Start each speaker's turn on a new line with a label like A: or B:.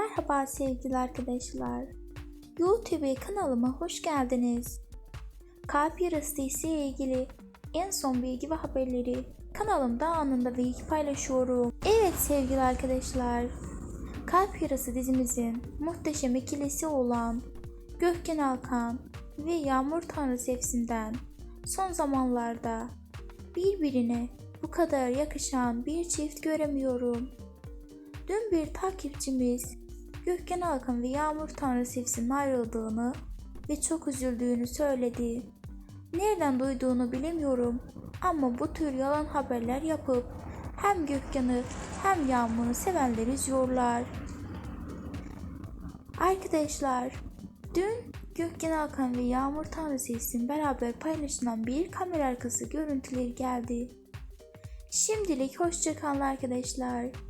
A: Merhaba sevgili arkadaşlar. YouTube kanalıma hoş geldiniz. Kalp yarası ile ilgili en son bilgi ve haberleri kanalımda anında bilgi paylaşıyorum. Evet sevgili arkadaşlar. Kalp Yarası dizimizin muhteşem ikilisi olan Gökhan Alkan ve Yağmur Tanrısı Efsinden son zamanlarda birbirine bu kadar yakışan bir çift göremiyorum. Dün bir takipçimiz Gökhan Alkan ve Yağmur Tanrısı Efsin'in ayrıldığını ve çok üzüldüğünü söyledi. Nereden duyduğunu bilemiyorum ama bu tür yalan haberler yapıp hem Gökhan'ı hem Yağmur'u sevenler üzüyorlar. Arkadaşlar dün Gökhan Alkan ve Yağmur Tanrısı Efsin beraber paylaşılan bir kamera arkası görüntüleri geldi. Şimdilik hoşçakalın arkadaşlar.